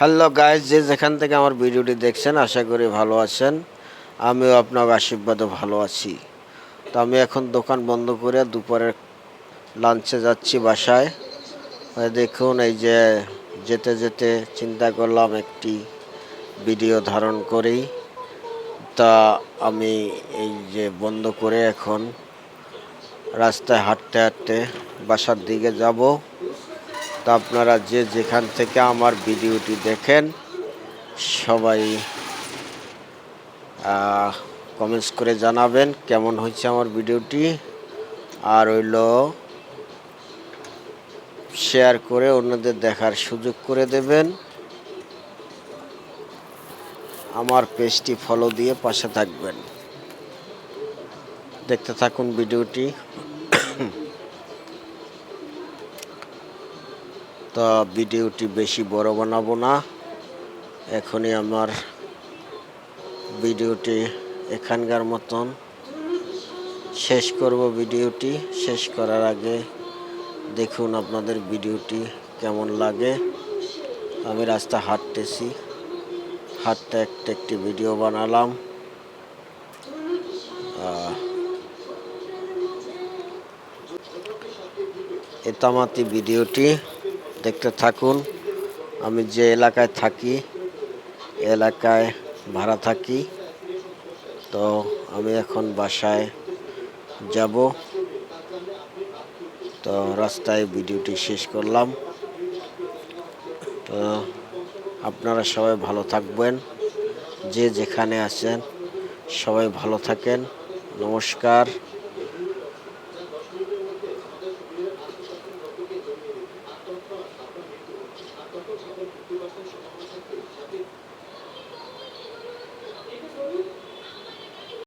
Hello guys যে যেখান থেকে আমার ভিডিওটি দেখছেন, আশা করি ভালো আছেন। আমিও আপনার আশীর্বাদে ভালো আছি। তো আমি এখন দোকান বন্ধ করে দুপুরে লাঞ্চে যাচ্ছি বাসায়। দেখুন, এই যে যেতে যেতে চিন্তা করলাম একটি ভিডিও ধারণ করি। তা আমি এই যে বন্ধ করে এখন রাস্তায় হাঁটতে হাঁটতে বাসার দিকে যাব। তা আপনারা যে যেখান থেকে আমার ভিডিওটি দেখেন, সবাই কমেন্টস করে জানাবেন কেমন হয়েছে আমার ভিডিওটি। আর হইল শেয়ার করে অন্যদের দেখার সুযোগ করে দেবেন। আমার পেজটি ফলো দিয়ে পাশে থাকবেন। দেখতে থাকুন ভিডিওটি। তা ভিডিওটি বেশি বড় বানাবো না। এখনই আমার ভিডিওটি এখানকার মতন শেষ করব ভিডিওটি। শেষ করার আগে দেখুন আপনাদের ভিডিওটি কেমন লাগে। আমি রাস্তা হাঁটতেছি হাঁটতে একটা একটি ভিডিও বানালাম। আহ, এ ভিডিওটি। দেখতে থাকুন। আমি যে এলাকায় থাকি এলাকায় ভাড়া থাকি। তো আমি এখন বাসায় যাব। তো রাস্তায় ভিডিওটি শেষ করলাম। তো আপনারা সবাই ভালো থাকবেন। যে যেখানে আছেন, সবাই ভালো থাকেন। নমস্কার। আমাদের প্রতি বছর